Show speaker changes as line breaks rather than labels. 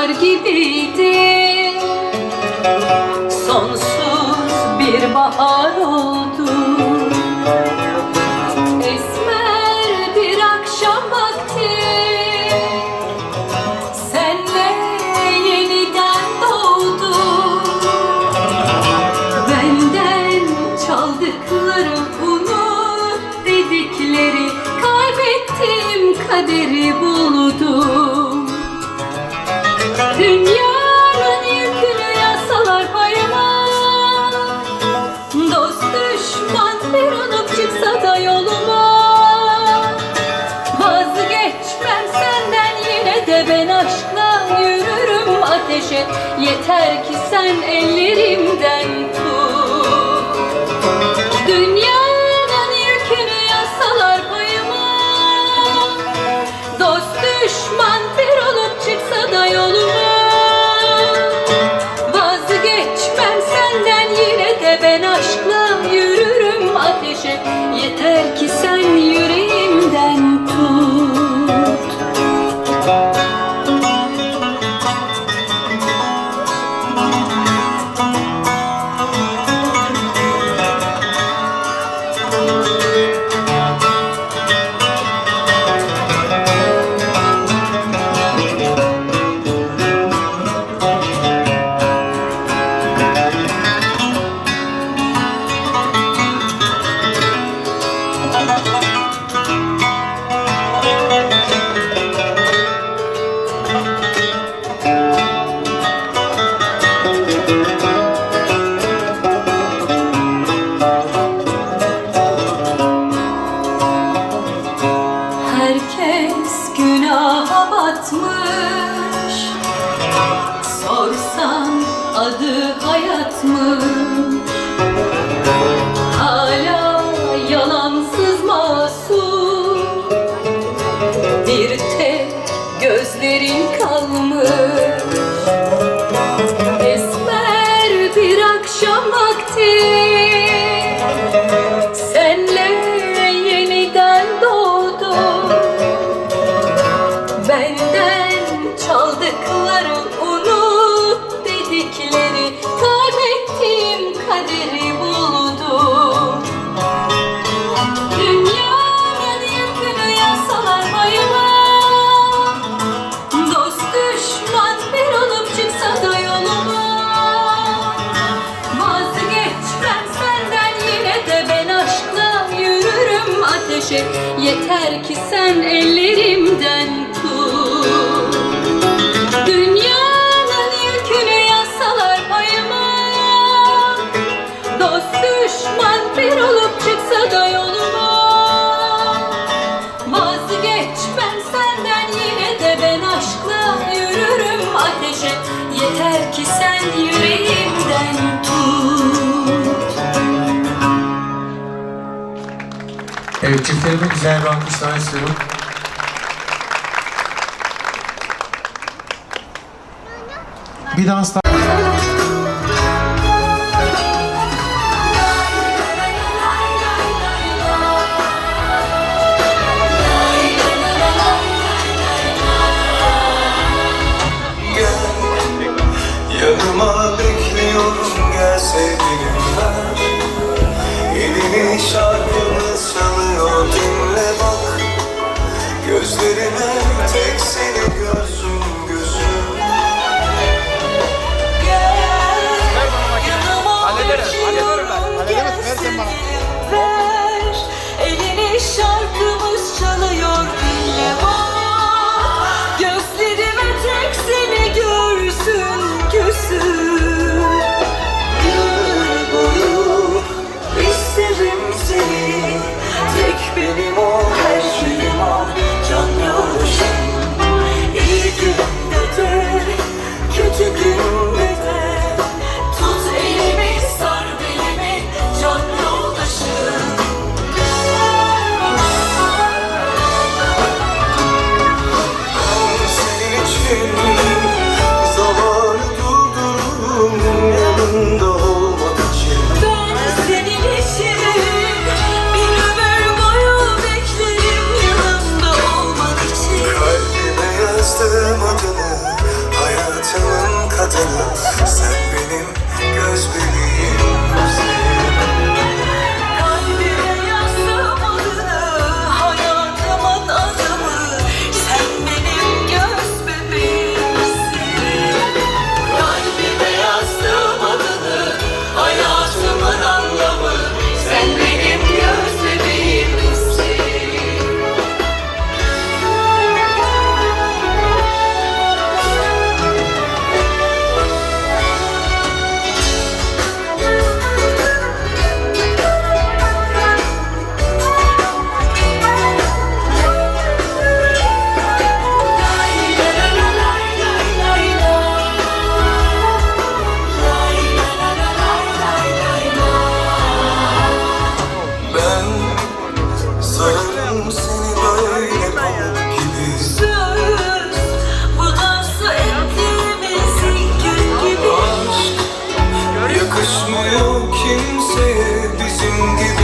rüzgar gibiydi. Sonsuz bir bahar oldu. Esmer bir akşam vakti. Senle yeniden doğdu. Benden çaldıkları unut dedikleri Kaybettim kaderi bu. adı hayat mı? Hala yalansız masum. Bir tek gözlerin kalmış. Esmer bir akşam vakti. ateşi Yeter ki sen ellerimden tut. Dünyanın yükünü yasalar payıma. Dost düşman bir olup çıksa da yoluma. Vazgeçme
Evet, çiftlerime güzel bir alkışlar istiyorum. Bir dans daha.
Yanıma
ben
Elini şarkını çalın gözlerime.
için
gibi